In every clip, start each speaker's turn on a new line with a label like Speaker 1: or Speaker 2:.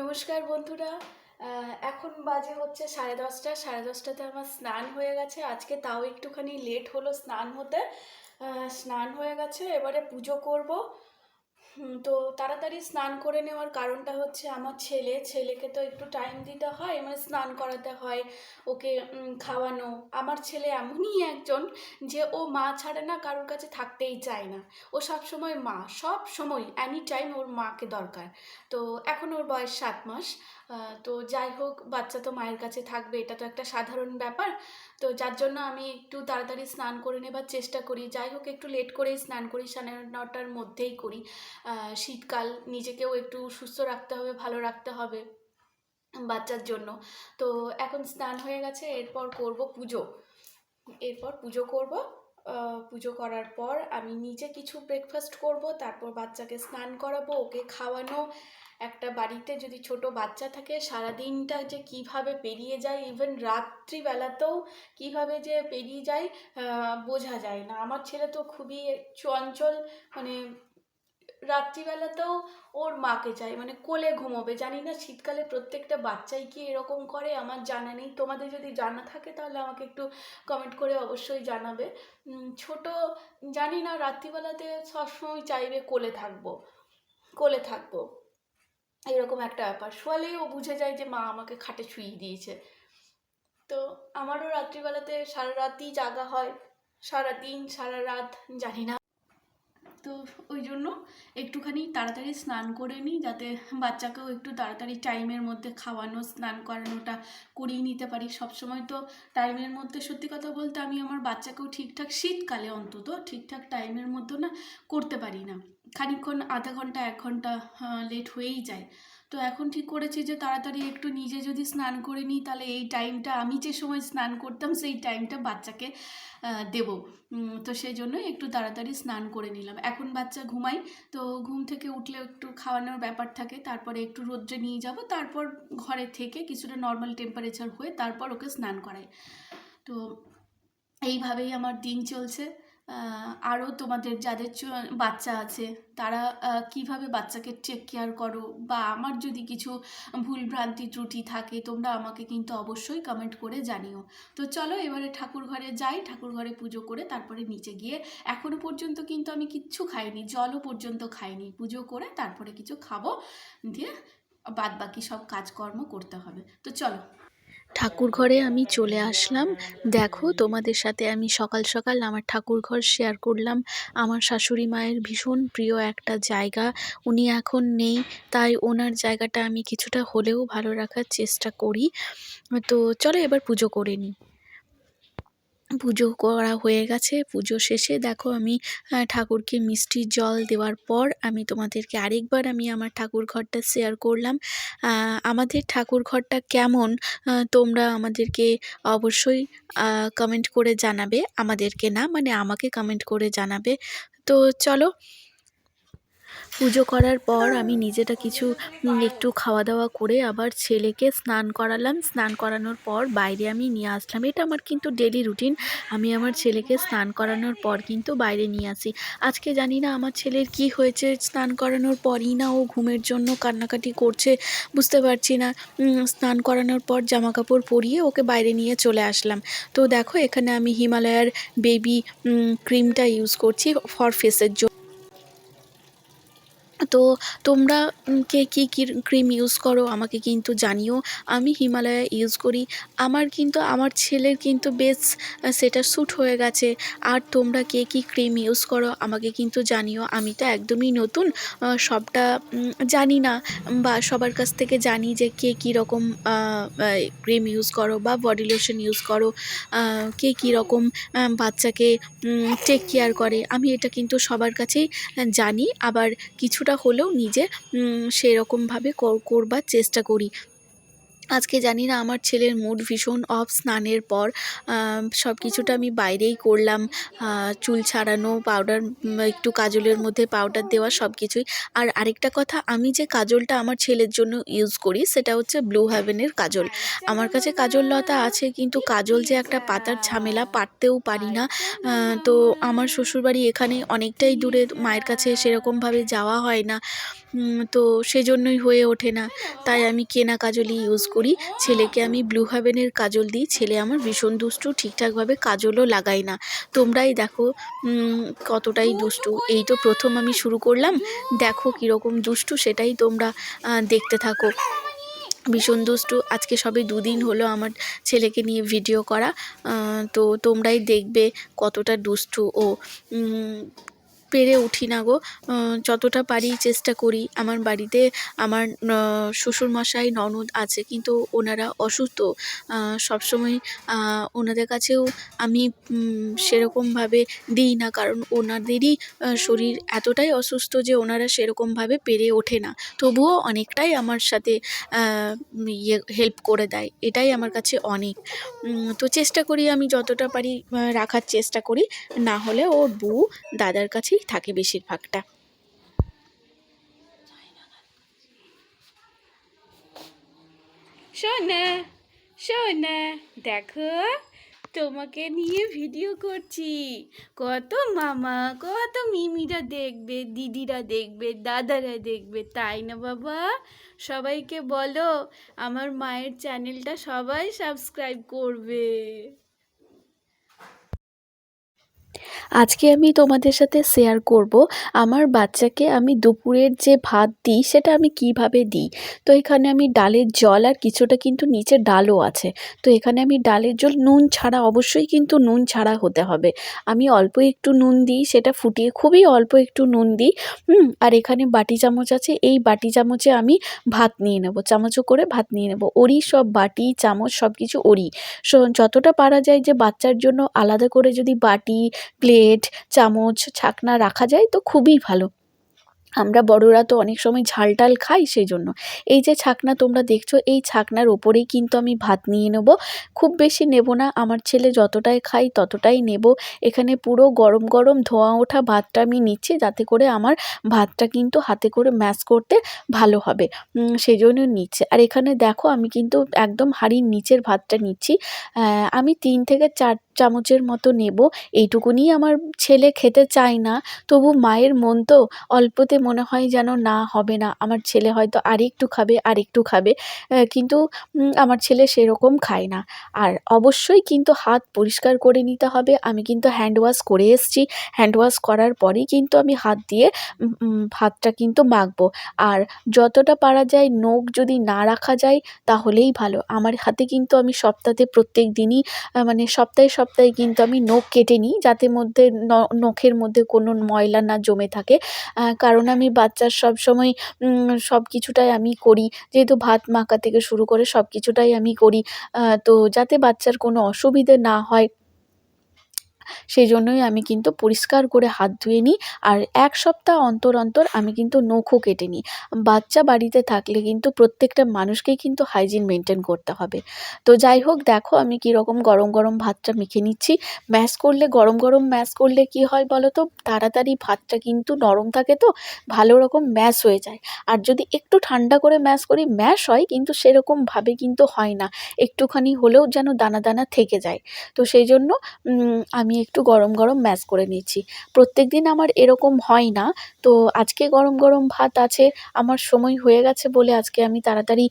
Speaker 1: নমস্কার বন্ধুরা। এখন বাজে হচ্ছে সাড়ে দশটা। সাড়ে দশটাতে আমার স্নান হয়ে গেছে। আজকে তাও একটুখানি লেট হলো স্নান হতে। স্নান হয়ে গেছে, এবারে পুজো করব। তো তাড়াতাড়ি স্নান করে নেওয়ার কারণটা হচ্ছে আমার ছেলে, ছেলেকে তো একটু টাইম দিতে হয় মানে স্নান করাতে হয়, ওকে খাওয়ানো। আমার ছেলে এমনই একজন যে ও মা ছাড়া না কারোর কাছে থাকতেই চায় না। ও সব সময় মা সব সময় এনি টাইম ওর মাকে দরকার। তো এখন ওর বয়স সাত মাস। তো যাই হোক, বাচ্চা তো মায়ের কাছে থাকবে, এটা তো একটা সাধারণ ব্যাপার। তো যার জন্য আমি একটু তাড়াতাড়ি স্নান করে নেবার চেষ্টা করি। যাই হোক, একটু লেট করেই স্নান করি, সাড়ে নটার মধ্যেই করি। শীতকাল, নিজেকেও একটু সুস্থ রাখতে হবে, ভালো রাখতে হবে বাচ্চার জন্য। তো এখন স্নান হয়ে গেছে, এরপর করব পুজো। এরপর পুজো করব পুজো করার পর আমি নিজে কিছু ব্রেকফাস্ট করব, তারপর বাচ্চাকে স্নান করাবো, ওকে খাওয়ানো একটা বাড়িতে যদি ছোট বাচ্চা থাকে সারা দিনটা যে কীভাবে পেরিয়ে যায় ইভেন রাত্রিবেলাতেও কীভাবে যে পেরিয়ে যায় বোঝা যায় না। আমার ছেলে তো খুবই চঞ্চল মানে রাত্রিবেলাতেও ওর মাকে চাই মানে কোলে ঘুমোবে। জানি না শীতকালে প্রত্যেকটা বাচ্চাই কি এরকম করে, আমার জানা নেই। তোমাদের যদি জানা থাকে তাহলে আমাকে একটু কমেন্ট করে অবশ্যই জানাবে। ছোট, জানি না, রাত্রিবেলাতে সবসময় চাইবে কোলে থাকব কোলে থাকব। এরকম একটা ব্যাপার। শোয়ালেই ও বুঝে যায় যে মা আমাকে খাটে শুইয়ে দিয়েছে। তো আমারও রাত্রিবেলাতে সারা রাতই জাগা হয়। সারা দিন, সারা রাত, জানি না। তো ওই জন্য একটুখানি তাড়াতাড়ি স্নান করে নিই, যাতে বাচ্চাকেও একটু তাড়াতাড়ি টাইমের মধ্যে খাওয়ানো, স্নান করানোটা করিয়ে নিতে পারি। সবসময় তো টাইমের মধ্যে, সত্যি কথা বলতে আমি আমার বাচ্চাকেও ঠিকঠাক শীতকালে অন্তত ঠিকঠাক টাইমের মধ্যে না করতে পারি না। খানিক্ষণ আধা ঘণ্টা, এক ঘণ্টা লেট হয়েই যায়। তো এখন ঠিক করেছি যে তাড়াতাড়ি একটু নিজে যদি স্নান করে নিই, তাহলে এই টাইমটা আমি যে সময় স্নান করতাম, সেই টাইমটা বাচ্চাকে দেব। তো সেই জন্য একটু তাড়াতাড়ি স্নান করে নিলাম। এখন বাচ্চা ঘুমাই তো ঘুম থেকে উঠলে একটু খাওয়ানোর ব্যাপার থাকে, তারপরে একটু রোদ্রে নিয়ে যাব, তারপর ঘরে থেকে কিছুটা নর্মাল টেম্পারেচার হয়ে তারপর ওকে স্নান করাই। তো এইভাবেই আমার দিন চলছে। আরও তোমাদের যাদের বাচ্চা আছে, তারা কীভাবে বাচ্চাকে টেক কেয়ার করো? বা আমার যদি কিছু ভুল ভ্রান্তি ত্রুটি থাকে, তোমরা আমাকে কিন্তু অবশ্যই কমেন্ট করে জানিও। তো চলো, এবারে ঠাকুর ঘরে যাই, ঠাকুর ঘরে পুজো করে তারপরে নিচে গিয়ে এখনও পর্যন্ত কিন্তু আমি কিচ্ছু খাইনি, জলও পর্যন্ত খাইনি। পুজো করে তারপরে কিছু খাব, দিয়ে বাদ বাকি সব কাজকর্ম করতে হবে। তো চলো।
Speaker 2: ঠাকুর ঘরে আমি চলে আসলাম। দেখো তোমাদের সাথে আমি সকাল সকাল আমার ঠাকুর ঘর শেয়ার করলাম। আমার শাশুড়ি মায়ের ভীষণ প্রিয় একটা জায়গা। উনি এখন নেই, তাই ওনার জায়গাটা আমি কিছুটা হলেও ভালো রাখার চেষ্টা করি। তো চলো এবার পুজো করে নিই। পুজো করা হয়ে গেছে। পুজো শেষে দেখো আমি ঠাকুরকে মিষ্টি জল দেওয়ার পর আমি তোমাদেরকে আরেকবার আমি আমার ঠাকুর ঘরটা শেয়ার করলাম আমাদের ঠাকুর ঘরটা কেমন তোমরা আমাদেরকে অবশ্যই কমেন্ট করে জানাবে। আমাদেরকে না মানে আমাকে কমেন্ট করে জানাবে। তো চলো পুজো করার পর আমি নিজেটা কিছু একটু খাওয়া দাওয়া করে আবার ছেলেকে স্নান করালাম। স্নান করানোর পর বাইরে আমি নিয়ে আসলাম। এটা আমার কিন্তু ডেলি রুটিন আমি আমার ছেলেকে স্নান করানোর পর কিন্তু বাইরে নিয়ে আসি। আজকে জানি না আমার ছেলের কি হয়েছে। স্নান করানোর পরই না ও ঘুমের জন্য কান্নাকাটি করছে। বুঝতে পারছি না। স্নান করানোর পর জামা কাপড় পরিয়ে ওকে বাইরে নিয়ে চলে আসলাম। তো দেখো এখানে আমি হিমালয়ার বেবি ক্রিমটা ইউজ করছি ফর ফেসের জন্য। তো তোমরা কে, কী ক্রিম ইউজ করো আমাকে কিন্তু জানিও। আমি হিমালয়া ইউজ করি। আমার কিন্তু, আমার ছেলের কিন্তু বেশ সেটা স্যুট হয়ে গেছে। আর তোমরা কে, কী ক্রিম ইউজ করো আমাকে কিন্তু জানিও। আমি তো একদমই নতুন সবটা জানি না। বা সবার কাছ থেকে জানি যে কে, কী রকম ক্রিম ইউজ করো বা বডি লোশন ইউজ করো। কে, কী রকম বাচ্চাকে টেক কেয়ার করে। আমি এটা কিন্তু সবার কাছেই জানি। আবার কিছুটা হলেও নিজে সেরকমভাবে করবার চেষ্টা করি।
Speaker 1: আজকে জানি না আমার ছেলের মুড ভীষণ অফ স্নানের পর সব কিছুটা আমি বাইরেই করলাম চুল ছাড়ানো পাউডার একটু কাজলের মধ্যে পাউডার দেওয়া সব কিছুই। আর আরেকটা কথা, আমি যে কাজলটা আমার ছেলের জন্য ইউজ করি, সেটা হচ্ছে ব্লু হ্যাভেনের কাজল। আমার কাছে কাজল লতা আছে, কিন্তু কাজল যে একটা পাতার ঝামেলা, পারতেও পারি না। তো আমার শ্বশুরবাড়ি এখানে অনেকটাই দূরে, মায়ের কাছে সেরকমভাবে যাওয়া হয় না। তো সেজন্যই হয়ে ওঠে না। তাই আমি কেনা কাজলই ইউজ করি। ছেলেকে আমি ব্লু হ্যাভেনের কাজল দিই। ছেলে আমার ভীষণ দুষ্টু, ঠিকঠাকভাবে কাজলও লাগাই না। তোমরাই দেখো কতটাই দুষ্টু। এই তো প্রথম আমি শুরু করলাম। দেখো কীরকম দুষ্টু, সেটাই তোমরা দেখতে থাকো। ভীষণ দুষ্টু। আজকে সবে দুদিন হলো আমার ছেলেকে নিয়ে ভিডিও করা। তো তোমরাই দেখবে কতটা দুষ্টু ও পেরে উঠি না গো। যতটা পারি চেষ্টা করি। আমার বাড়িতে আমার শ্বশুরমশাই ননদ আছে, কিন্তু ওনারা অসুস্থ। সবসময় ওনাদের কাছেও আমি সেরকমভাবে দিই না, কারণ ওনাদেরই শরীর এতটাই অসুস্থ যে ওনারা সেরকমভাবে পেরে ওঠে না। তবুও অনেকটাই আমার সাথে ইয়ে হেল্প করে দেয়। এটাই আমার কাছে অনেক। তো চেষ্টা করি আমি যতটা পারি রাখার চেষ্টা করি। না হলে ওর বউ দাদার কাছেই থাকে বেশিরভাগটা।
Speaker 3: সোনা সোনা দেখো, তোমাকে নিয়ে ভিডিও করছি। কত মামা, কত মিমিরা দেখবে, দিদিরা দেখবে, দাদারা দেখবে, তাই না বাবা? সবাইকে বলো, আমার মায়ের চ্যানেলটা সবাই সাবস্ক্রাইব করবে।
Speaker 1: আজকে আমি তোমাদের সাথে শেয়ার করব আমার বাচ্চাকে আমি দুপুরের যে ভাত দিই সেটা আমি কীভাবে দিই। তো এখানে আমি ডালের জল আর কিছুটা কিন্তু নিচে ডালও আছে। তো এখানে আমি ডালের জল, নুন ছাড়া অবশ্যই কিন্তু নুন ছাড়া হতে হবে। আমি অল্প একটু নুন দিই, সেটা ফুটিয়ে খুবই অল্প একটু নুন দিই, হুম, আর এখানে বাটি চামচ আছে, এই বাটি চামচে আমি ভাত নিয়ে নেব, চামচও করে ভাত নিয়ে নেব। ওরই সব বাটি, চামচ সব কিছু ওরই সো যতটা পারা যায় যে বাচ্চার জন্য আলাদা করে যদি বাটি প্লেট চামচ, ছাকনা রাখা যায় তো খুবই ভালো। আমরা বড়রা তো অনেক সময় ঝাল টাল খাই সেই জন্য এই যে ছাকনা তোমরা দেখছ, এই ছাকনার ওপরেই কিন্তু আমি ভাত নিয়ে নেব। খুব বেশি নেব না, আমার ছেলে যতটাই খাই ততটাই নেব। এখানে পুরো গরম গরম ধোঁয়া ওঠা ভাতটা আমি নিচ্ছি, যাতে করে আমার ভাতটা কিন্তু হাতে করে ম্যাশ করতে ভালো হবে। সেই জন্য নিচ্ছে। আর এখানে দেখো, আমি কিন্তু একদম হাঁড়ির নিচের ভাতটা নিচ্ছি। আমি তিন থেকে চার চামচের মতো নেব। এইটুকুনি আমার ছেলে খেতে চায় না। তবু মায়ের মন তো অল্পতে মনে হয় যেন না হবে না। আমার ছেলে হয়তো আরেকটু খাবে আরেকটু খাবে। কিন্তু আমার ছেলে সেরকম খায় না। আর অবশ্যই কিন্তু হাত পরিষ্কার করে নিতে হবে। আমি কিন্তু হ্যান্ড ওয়াশ করে এসেছি। হ্যান্ড ওয়াশ করার পরেই কিন্তু আমি হাত দিয়ে ভাতটা কিন্তু মাখবো। আর যতটা পারা যায় নখ যদি না রাখা যায়, তাহলেই ভালো। আমার হাতে কিন্তু আমি সপ্তাহে প্রত্যেক দিনই মানে সপ্তাহে সপ্তাহে কিন্তু আমি নখ কেটে নিই, যাতে মধ্যে নখের মধ্যে কোনো ময়লা না জমে থাকে। কারণ আমি বাচ্চার সব সময় সব কিছুটাই আমি করি। যেহেতু ভাত মাখা থেকে শুরু করে সব কিছুটাই আমি করি। তো যাতে বাচ্চার কোনো অসুবিধে না হয় সেই জন্যই আমি কিন্তু পরিষ্কার করে হাত ধুয়ে নিই আর এক সপ্তাহ অন্তর অন্তর আমি কিন্তু নখও কেটে নিই। বাচ্চা বাড়িতে থাকলে কিন্তু প্রত্যেকটা মানুষকেই কিন্তু হাইজিন মেনটেন করতে হবে। তো যাই হোক দেখো আমি কীরকম গরম গরম ভাতটা মেখে নিচ্ছি। ম্যাশ করলে গরম গরম ম্যাশ করলে কি হয় বলো তো তাড়াতাড়ি ভাতটা কিন্তু নরম থাকে তো ভালো রকম ম্যাশ হয়ে যায়। আর যদি একটু ঠান্ডা করে ম্যাশ করি ম্যাশ হয় কিন্তু সেরকমভাবে কিন্তু হয় না। একটুখানি হলেও যেন দানা দানা থেকে যায়। তো সেই জন্য উম, আমি একটু গরম গরম ম্যাশ করে নিচ্ছি প্রত্যেক দিন আমার এরকম হয় না। তো আজকে গরম গরম ভাত আছে, আমার সময় হয়ে গেছে বলে আজকে আমি তাড়াতাড়ি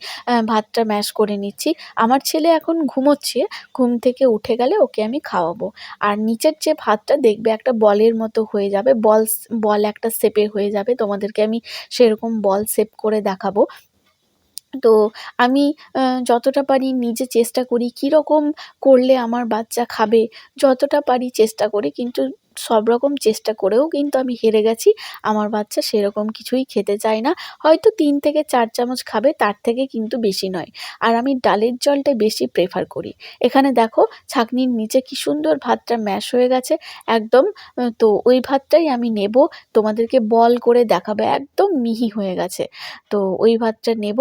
Speaker 1: ভাতটা ম্যাশ করে নিচ্ছি। আমার ছেলে এখন ঘুমোচ্ছে, ঘুম থেকে উঠে গেলে ওকে আমি খাওয়াবো। আর নিচের যে ভাতটা দেখবে একটা বলের মতো হয়ে যাবে বল বল একটা শেপের হয়ে যাবে, তোমাদেরকে আমি সেরকম বল শেপ করে দেখাবো। তো আমি যতটা পারি নিজে চেষ্টা করি কীরকম করলে আমার বাচ্চা খাবে, যতটা পারি চেষ্টা করি। কিন্তু সব রকম চেষ্টা করেও কিন্তু আমি হেরে গেছি। আমার বাচ্চা সেরকম কিছুই খেতে চায় না। হয়তো তিন থেকে চার চামচ খাবে, তার থেকে কিন্তু বেশি নয়। আর আমি ডালের জলটাই বেশি প্রেফার করি। এখানে দেখো, ছাঁকনির নিচে কি সুন্দর ভাতটা ম্যাশ হয়ে গেছে। একদম তো ওই ভাতটাই আমি নেব। তোমাদেরকে বল করে দেখাবে। একদম মিহি হয়ে গেছে। তো ওই ভাতটা নেব,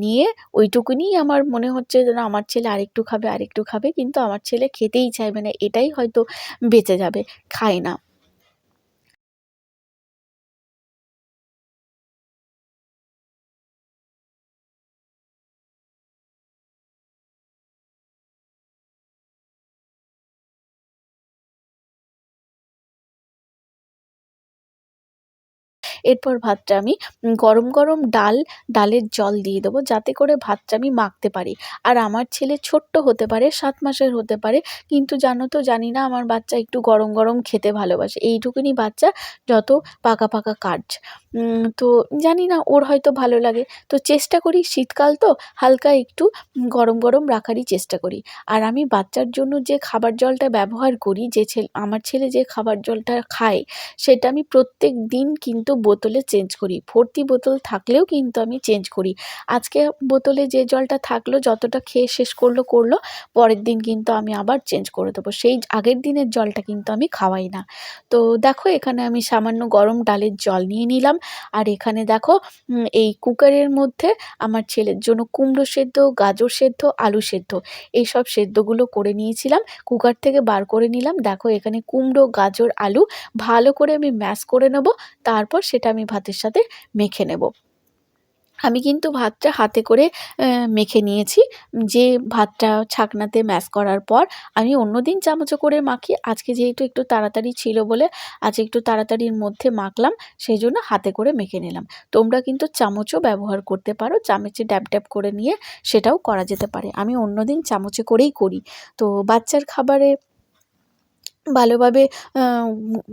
Speaker 1: নিয়ে ওইটুকুনিই আমার মনে হচ্ছে যেন আমার ছেলে আরেকটু খাবে আরেকটু খাবে। কিন্তু আমার ছেলে খেতেই চাইবে না। এটাই হয়তো বেঁচে যাবে। খায় না এরপর ভাতটা আমি গরম গরম ডাল, ডালের জল দিয়ে দেবো যাতে করে ভাতটা আমি মাখতে পারি। আর আমার ছেলে ছোট্ট হতে পারে, সাত মাসের হতে পারে, কিন্তু জানো তো জানি না আমার বাচ্চা একটু গরম গরম খেতে ভালোবাসে। এইটুকুনি বাচ্চা যত পাকা পাকা কাজ তো জানি না, ওর হয়তো ভালো লাগে। তো চেষ্টা করি শীতকাল তো, হালকা একটু গরম গরম রাখারই চেষ্টা করি। আর আমি বাচ্চার জন্য যে খাবার জলটা ব্যবহার করি, যে ছেলে, আমার ছেলে যে খাবার জলটা খায়, সেটা আমি প্রত্যেক দিন কিন্তু বোতলে চেঞ্জ করি। ভর্তি বোতল থাকলেও কিন্তু আমি চেঞ্জ করি। আজকে বোতলে যে জলটা থাকল, যতটা খেয়ে শেষ করল করল, পরের দিন কিন্তু আমি আবার চেঞ্জ করে দেবো। সেই আগের দিনের জলটা কিন্তু আমি খাওয়াই না। তো দেখো, এখানে আমি সামান্য গরম ডালের জল নিয়ে নিলাম। আর এখানে দেখো এই কুকারের মধ্যে আমার ছেলের জন্য কুমড়ো সেদ্ধ, গাজর সেদ্ধ, আলু সেদ্ধ, এইসব সেদ্ধগুলো করে নিয়েছিলাম। কুকার থেকে বার করে নিলাম। দেখো, এখানে কুমড়ো, গাজর, আলু ভালো করে আমি ম্যাশ করে নেব। তারপর সেটা আমি ভাতের সাথে মেখে নেব। আমি কিন্তু ভাতটা হাতে করে মেখে নিয়েছি। যে ভাতটা ছাকনাতে ম্যাশ করার পর আমি অন্য দিন চামচে করে মাখি। আজকে যেহেতু একটু তাড়াতাড়ি ছিল বলে আজ একটু তাড়াতাড়ির মধ্যে মাখলাম সেই জন্য হাতে করে মেখে নিলাম। তোমরা কিন্তু চামচও ব্যবহার করতে পারো, চামচে ড্যাব ড্যাব করে নিয়ে সেটাও করা যেতে পারে। আমি অন্য দিন চামচে করেই করি। তো বাচ্চার খাবারে ভালোভাবে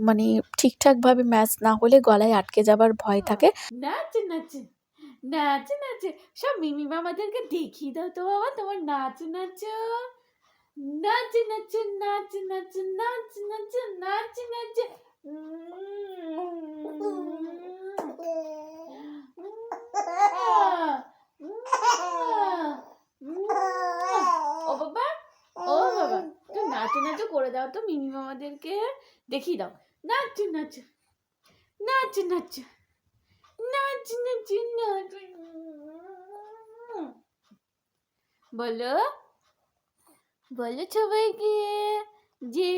Speaker 1: মানে ঠিকঠাকভাবে ম্যাচ না হলে গলায় আটকে যাবার ভয় থাকে।
Speaker 3: নাচ নাচ নাচ নাচ। সব মিমি মামাদেরকে দেখিয়ে দাও তো বাবা তোমার নাচ নাচ। নাচ নাচ নাচ নাচ নাচ নাচ নাচ নাচ। ও বাবা ও বাবা। নাচো নাচো করে দাও তো, মিমি মামাদেরকে দেখিয়ে দাও। নাচ নাচ নাচ নাচ। নাচ নাচ নাচ বলো বলো সবাইকে যে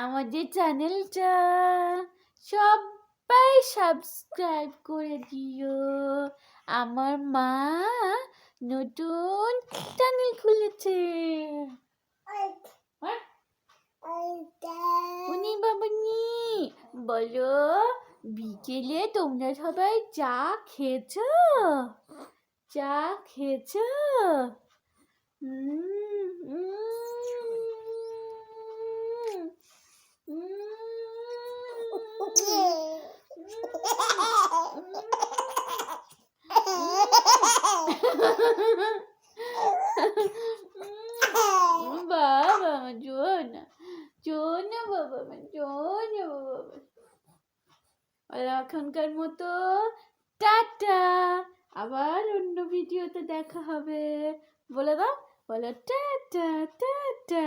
Speaker 3: আমাদের চ্যানেলটা সবাই সাবস্ক্রাইব করে দিও। আমার মা নতুন চ্যানেল খুলেছে হ্যাঁ? উনি বাবুনি বলো বিকেলে তোমরা সবাই চা খেয়েছ চা খেয়েছ উম, উম, বাবা আমার জোর না জোর না বাবা আমার জোর না বাবা আর এখনকার মতো টাটা। আবার অন্য ভিডিওতে দেখা হবে। বলে দাও বলো টাটা টাটা।